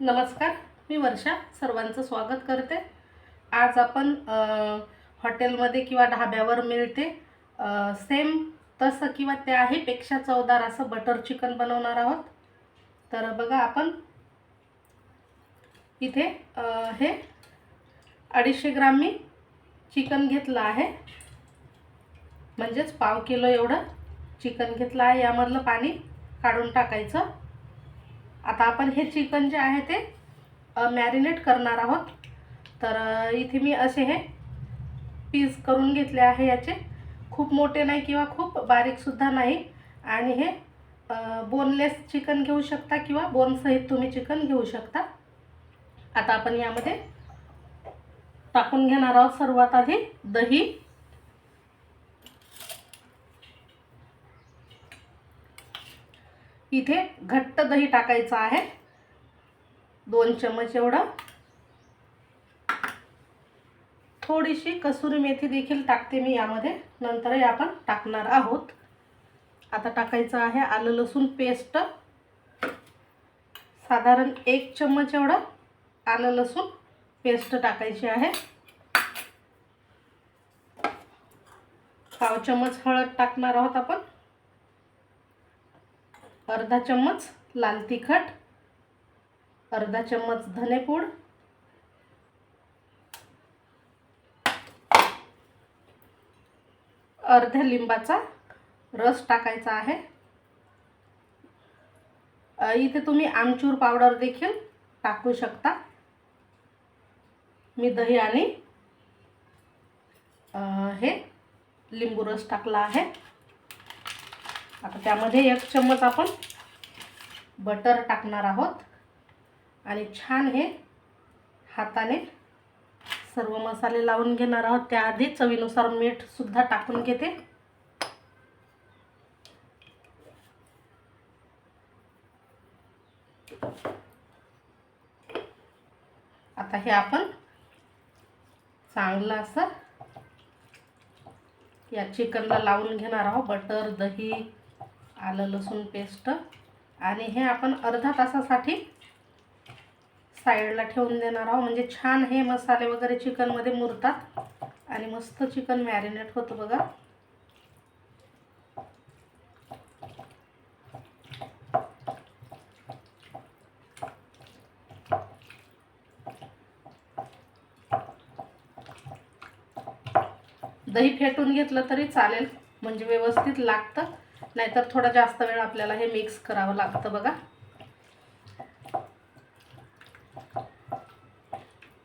नमस्कार मी वर्षा सर्वांचं स्वागत करते. आज आपण हॉटेलमध्ये किंवा ढाब्यावर मिळते सेम तसं किंवा त्याही पेक्षा चवदार असं बटर चिकन बनवणार आहोत. तर बघा आपण इथे हे अडीचशे ग्राम मी चिकन घेतलं आहे. म्हणजेच पाव किलो एवढं चिकन घेतलं आहे. यामधलं पाणी काढून टाकायचं. आता आपण हे चिकन जे आहे ते मॅरिनेट करणार आहोत. तर इथे मी असे हे पीस करून घेतले आहे याचे. खूप मोठे नाही किंवा खूप बारीकसुद्धा नाही. आणि हे बोनलेस चिकन घेऊ शकता किंवा बोनसहित तुम्ही चिकन घेऊ शकता. आता आपण यामध्ये टाकून घेणार आहोत सर्वात आधी दही. इथे घट्ट दही टाकायचं आहे. दोन चमच एवढं. थोडीशी कसुरी मेथी देखील टाकते मी यामध्ये. नंतरही आपण टाकणार आहोत. आता टाकायचं आहे आलं लसूण पेस्ट. साधारण एक चम्मच एवढं आलं लसूण पेस्ट टाकायची आहे. पाव चम्मच हळद टाकणार आहोत आपण. अर्धा चम्मच लाल तिखट अर्धा चम्मच धनेपूड अर्ध्या लिंबाचा रस टाकायचा आहे. इथे तुम्ही आमचूर पावडर देखील टाकू शकता. मी दही आणि हे लिंबू रस टाकला आहे. आता त्यामध्ये एक चम्मच आपण बटर टाकणार आहोत. आणि छान हे हाताने सर्व मसाले लावून घेणार आहोत. त्याआधी चवीनुसार मीठसुद्धा टाकून घेते. आता हे आपण चांगलं असं या चिकनला लावून घेणार आहोत. बटर दही आलं लसूण पेस्ट. आणि हे आपण अर्धा तासासाठी साईडला ठेवून देणार आहोत. म्हणजे छान हे मसाले वगैरे चिकनमध्ये मुरतात. आणि मस्त चिकन मॅरिनेट होतं बघा. दही फेटून घेतलं तरी चालेल. म्हणजे व्यवस्थित लागतं. नाहीतर थोडा जास्त वेळ आपल्याला हे मिक्स करावं लागतं बघा.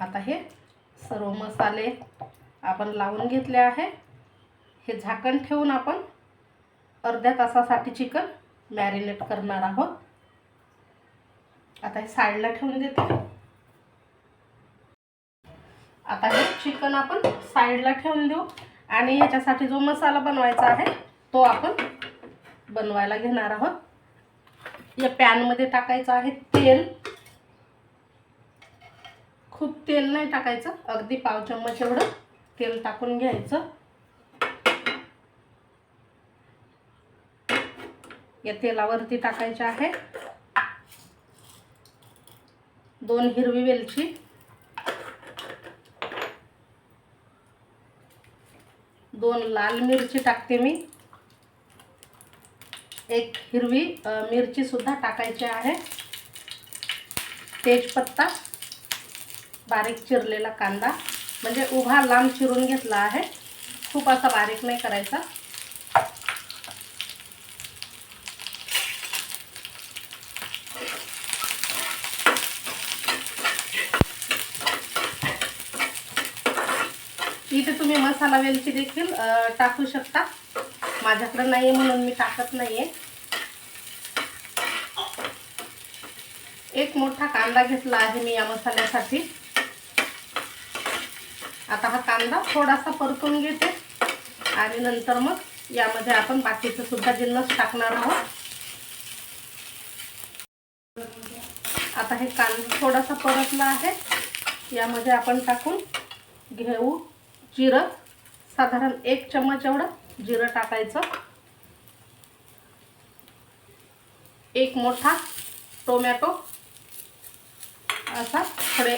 आता हे सर्व मसाले आपण लावून घेतले आहे. हे झाकण ठेवून आपण अर्ध्या तासासाठी चिकन मॅरिनेट करणार आहोत. आता हे साईडला ठेवून देते. आता हे चिकन आपण साईडला ठेवून देऊ. आणि ह्याच्यासाठी जो मसाला बनवायचा आहे तो आपण बनवायला घेणार आहोत. या पॅनमध्ये टाकायचं आहे तेल. खूप तेल नाही टाकायचं अगदी पाव चम्मच एवढं तेल टाकून घ्यायचं. या तेलावरती टाकायचे आहे दोन हिरवी वेलची. दोन लाल मिरची टाकते मी. एक हिरवी मिरचीसुद्धा टाकायची आहे. तेजपत्ता बारीक चिरलेला कांदा म्हणजे उभा लांब चिरून घेतला आहे. खूप असा बारीक नाही करायचा. इथे तुम्ही मसाला वेलची देखील टाकू शकता. माझ्याकडे नाही आहे म्हणून मी टाकत नाही आहे एक मोठा कांदा घेतला आहे मी या मसाल्यासाठी. आता हा कांदा थोडासा परतून घेते. आणि नंतर मग यामध्ये आपण बाकीचं सुद्धा जिन्नस टाकणार आहोत. आता हे कांदा थोडासा परतला आहे. यामध्ये आपण टाकून घेऊ जिरं. साधारण एक चम्मच एवढं. जिरं टाकायचं. एक मोठा टोमॅटो. असा थोडे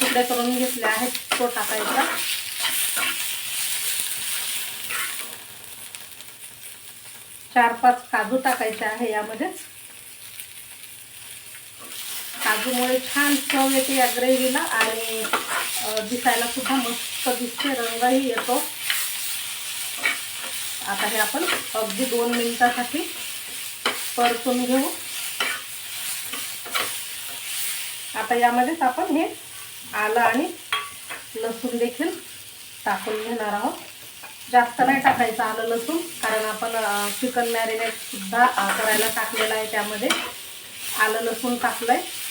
तुकडे करून घेतले आहेत तो टाकायचा. चार पाच काजू टाकायचे आहे यामध्येच. काजूमुळे छान चव येते या ग्रेव्हीला आणि दिसायला सुद्धा मस्त दिसते रंगही येतो. आता हे आपण अगदी दोन मिनिटासाठी परतून घेऊ. आता यामध्येच आपण हे आलं आणि लसूण देखील टाकून घेणार आहोत. जास्त नाही टाकायचं आलं लसूण कारण आपण चिकन मॅरिनेट सुद्धा करायला टाकलेलं आहे त्यामध्ये. आलं लसूण टाकलंय. आहे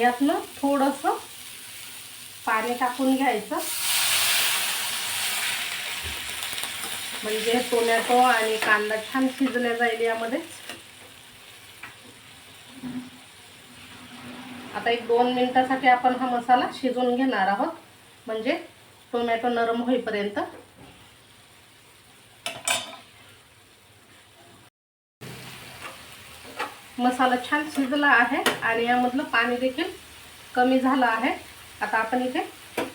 यातनं थोडंसं पाणी टाकून घ्यायचं. म्हणजे टोमॅटो आणि कांदा छान शिजल्या जाईल यामध्ये. आता एक दोन मिनिटासाठी आपण हा मसाला शिजवून घेणार आहोत. म्हणजे टोमॅटो नरम होईपर्यंत. मसाला छान शिजला आहे आणि यामधलं पाणी देखील कमी झालं आहे. आता आपण इथे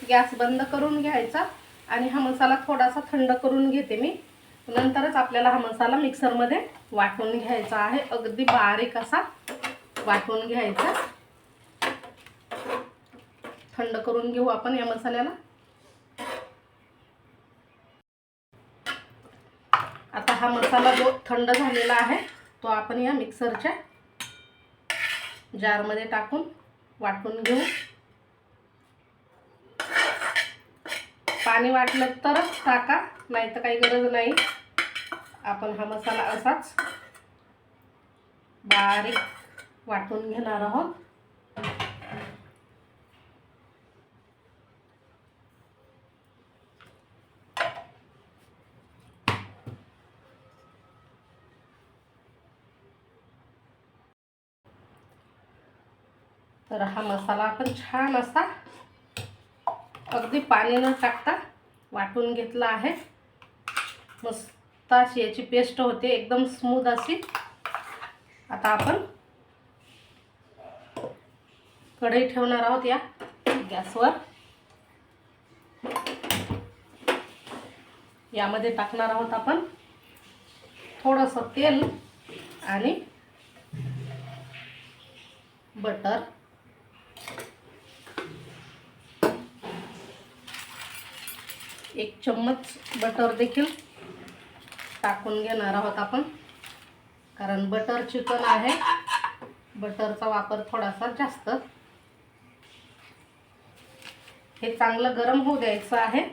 गॅस बंद करून घ्यायचा आणि हा मसाला थोडासा थंड करून घेते मी. नंतरच आपल्याला हा मसाला मिक्सरमध्ये वाटून घ्यायचा आहे. अगदी बारीक असा वाटून घ्यायचा. थंड करून घेऊ आपण या मसाल्याला. आता हा मसाला जो थंड झालेला आहे तो आपण या मिक्सरच्या जारमध्ये टाकून वाटून घेऊ. पाणी वाटलं तरच टाका नाही तर काही गरज नाही. आपण हा मसाला असाच बारीक वाटून घेणार आहोत. तर हा मसाला आपण छान असा अगदी पाणी न टाकता वाटून घेतला आहे. मस्त अशी याची पेस्ट होते एकदम स्मूद अशी. आता आपण कढई ठेवणार आहोत या गॅसवर. यामध्ये टाकणार आहोत आपण थोडंसं तेल आणि बटर. एक चम्मच बटर देखील टाकून घेणार आहोत आपण. कारण बटर चिकन आहे. बटरचा वापर थोडासा जास्त. हे चांगलं गरम होऊ द्यायचं आहे.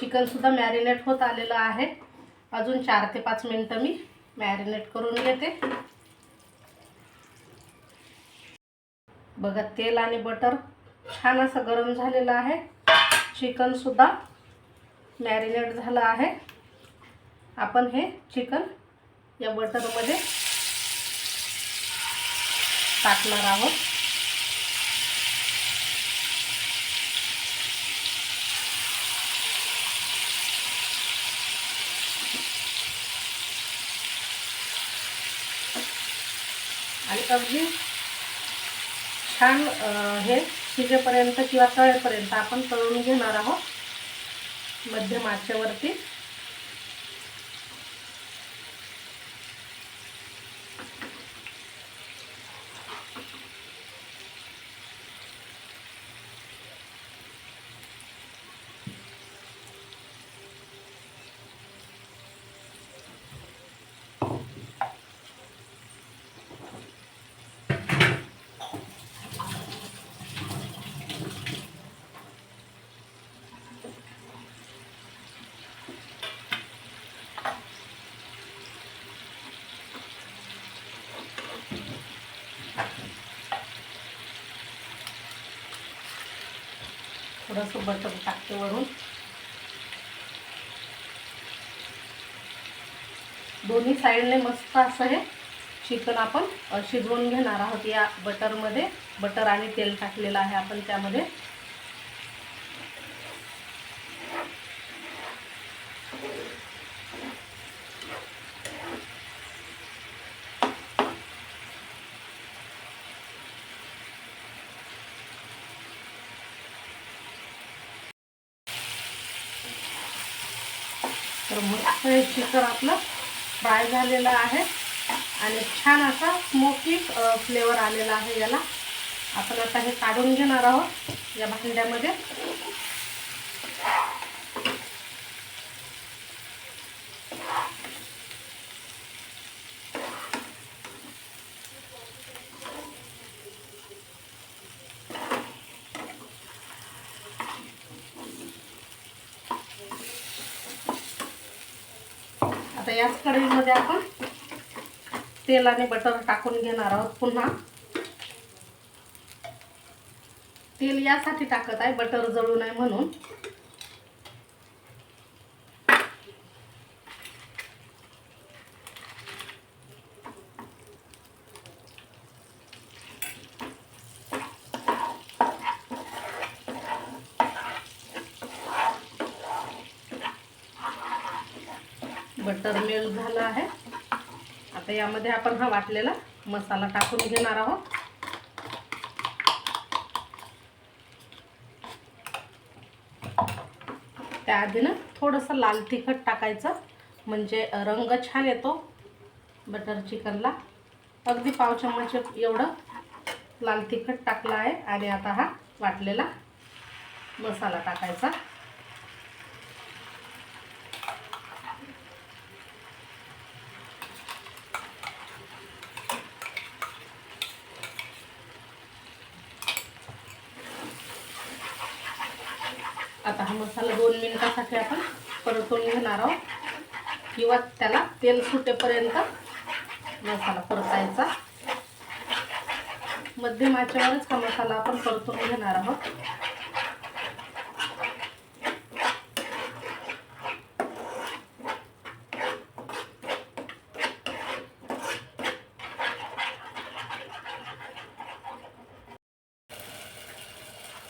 चिकन सुद्धा मॅरिनेट होत आलेलं आहे. अजून चार ते पाच मिनटं मी मॅरिनेट करून घेते. बघा तेल आणि बटर छान असं गरम झालेलं आहे. चिकनसुद्धा मॅरिनेट झालं आहे. आपण हे चिकन या बटरमध्ये टाकणार आहोत. आणि अगदी छान हे शिजेपर्यंत किंवा तळेपर्यंत आपण तळून घेणार आहोत मध्यम आचेवरती. थोडंसं बटर टाकते वरून. दोन्ही साईडने मस्त असं हे चिकन आपण शिजवून घेणार आहोत या बटरमध्ये बटर आणि तेल टाकलेलं आहे आपण त्यामध्ये. तर मस्त हे चिकन आपलं फ्राय झालेलं आहे. आणि छान असा स्मोकी फ्लेवर आलेला आहे याला. आपण आता हे काढून घेणार आहोत या भांड्यामध्ये. आता याच कढईमध्ये आपण तेल आणि बटर टाकून घेणार आहोत पुन्हा. तेल यासाठी टाकत आहे बटर जळू नये म्हणून. बटर मेल्ट झालं आहे. आता यामध्ये आपण हा वाटलेला मसाला टाकून घेणार आहोत. त्याआधी ना थोडंसं लाल तिखट टाकायचं म्हणजे रंग छान येतो बटर चिकनला. अगदी पाव चम्मच एवढं लाल तिखट टाकलं आहे आणि आता हा वाटलेला मसाला टाकायचा. आता हा मसाला दोन मिनिटासाठी आपण परतून घेणार आहोत. किंवा त्याला तेल सुटेपर्यंत मसाला परतायचा. मध्यम आचेवरच हा मसाला आपण परतून घेणार आहोत.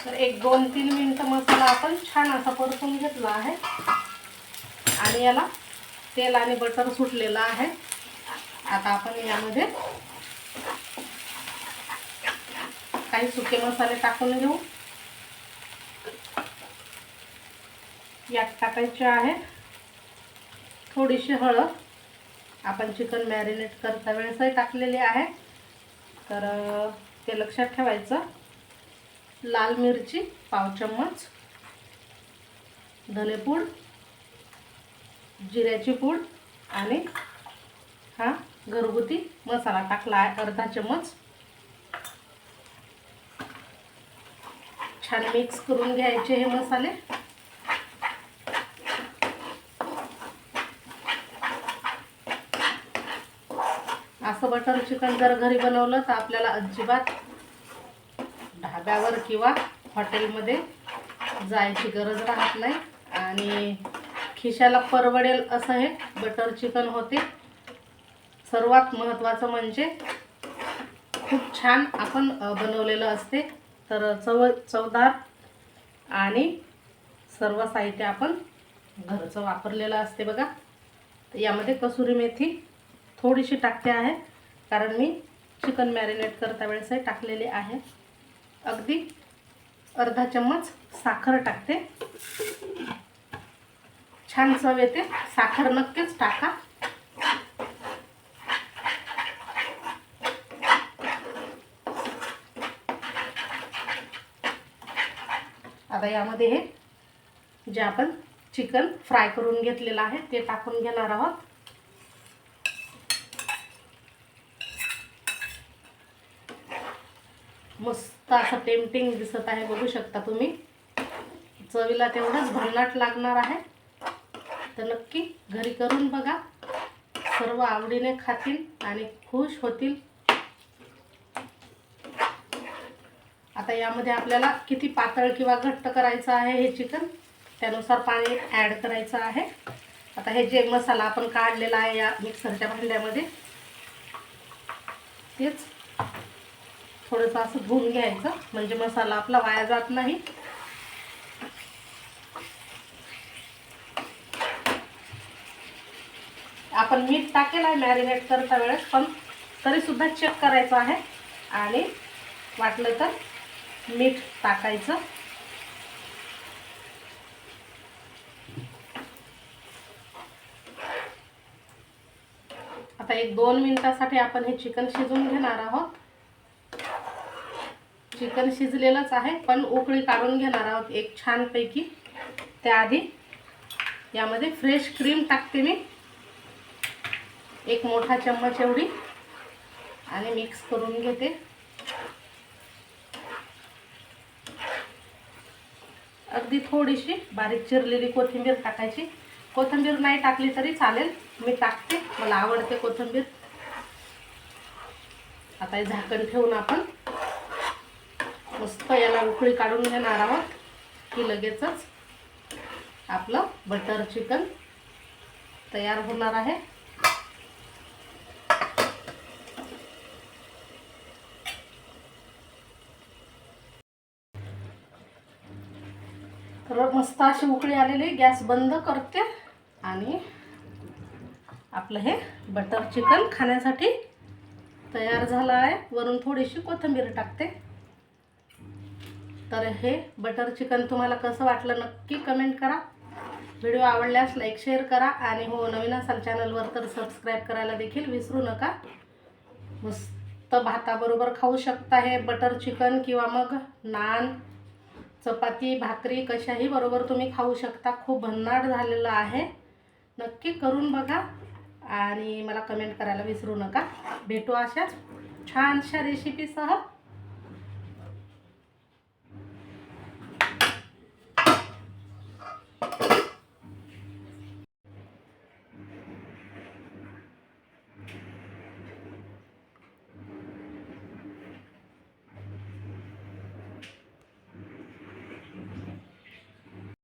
तर एक दोन तीन मिनटं मसाला आपण छान असा परतून घेतला आहे. आणि याला तेल आणि बटर सुटलेलं आहे. आता आपण यामध्ये काही सुके मसाले टाकून घेऊ. यात टाकायचे आहे थोडीशी हळद. आपण चिकन मॅरिनेट करता वेळेसही टाकलेली आहे. तर ते लक्षात ठेवायचं. लाल मिरची पाव चम्मच धनेपूड जिऱ्याची पूड आणि हा घरगुती मसाला टाकला आहे अर्धा चम्मच. छान मिक्स करून घ्यायचे हे मसाले. असं बटर चिकन जर घरी बनवलं तर आपल्याला अजिबात ढाब्यावर किंवा हॉटेलमध्ये जायची गरज राहत नाही. आणि खिशाला परवडेल असं हे बटर चिकन होते. सर्वात महत्त्वाचं म्हणजे खूप छान आपण बनवलेलं असते. तर चव चवदार आणि सर्व साहित्य आपण घरचं वापरलेलं असते बघा. तर यामध्ये कसुरी मेथी थोडीशी टाकते आहे. कारण मी चिकन मॅरिनेट करता वेळेसही टाकलेली आहे. अगदी अर्धा चम्मच साखर टाकते. छान चव येते. साखर नक्कीच टाका. आता यामध्ये हे जे आपण चिकन फ्राय करून घेतलेलं आहे ते टाकून घेणार आहोत. मस्त असं टेम्पटिंग दिसत आहे बघू शकता तुम्ही. चवीला तेवढंच भन्नाट लागणार आहे. तर नक्की घरी करून बघा. सर्व आवडीने खातील आणि खुश होतील. आता यामध्ये आपल्याला किती पातळ किंवा घट्ट करायचं आहे हे चिकन त्यानुसार पाणी ॲड करायचं आहे. आता हे जे मसाला आपण काढलेला आहे या मिक्सरच्या भांड्यामध्ये तेच थोडंसं असं धुवून घ्यायचं. म्हणजे मसाला आपला वाया जात नाही. आपण मीठ टाकेल आहे मॅरिनेट करता वेळेस पण तरीसुद्धा चेक करायचं आहे. आणि वाटलं तर मीठ टाकायचं. आता एक दोन मिनिटासाठी आपण हे चिकन शिजवून घेणार आहोत. चिकन शिजलेलंच आहे पण उकळी काढून घेणार आहोत एक छानपैकी. त्याआधी यामध्ये फ्रेश क्रीम टाकते मी. एक मोठा चम्मच एवढी. आणि मिक्स करून घेते. अगदी थोडीशी बारीक चिरलेली कोथिंबीर टाकायची. कोथिंबीर नाही टाकली तरी चालेल. मी टाकते. मला आवडते कोथिंबीर. आता हे झाकण ठेवून आपण मस्त याला उकळी काढून घेणार आहोत. की लगेचच आपलं बटर चिकन तयार होणार आहे. तर मस्त अशी उकळी आलेली. गॅस बंद करते. आणि आपलं हे बटर चिकन खाण्यासाठी तयार झालं आहे. वरून थोडीशी कोथिंबीर टाकते. तर हे बटर चिकन तुम्हाला कसं वाटलं नक्की कमेंट करा. व्हिडिओ आवडल्यास लाईक शेअर करा आणि हो नवीन असाल चॅनलवर तर सबस्क्राईब करायला देखील विसरू नका. मस्त भाताबरोबर खाऊ शकता हे बटर चिकन किंवा मग नान चपाती भाकरी कशाही बरोबर तुम्ही खाऊ शकता. खूप भन्नाट झालेलं आहे. नक्की करून बघा आणि मला कमेंट करायला विसरू नका. भेटू अशाच छानशा रेसिपीसह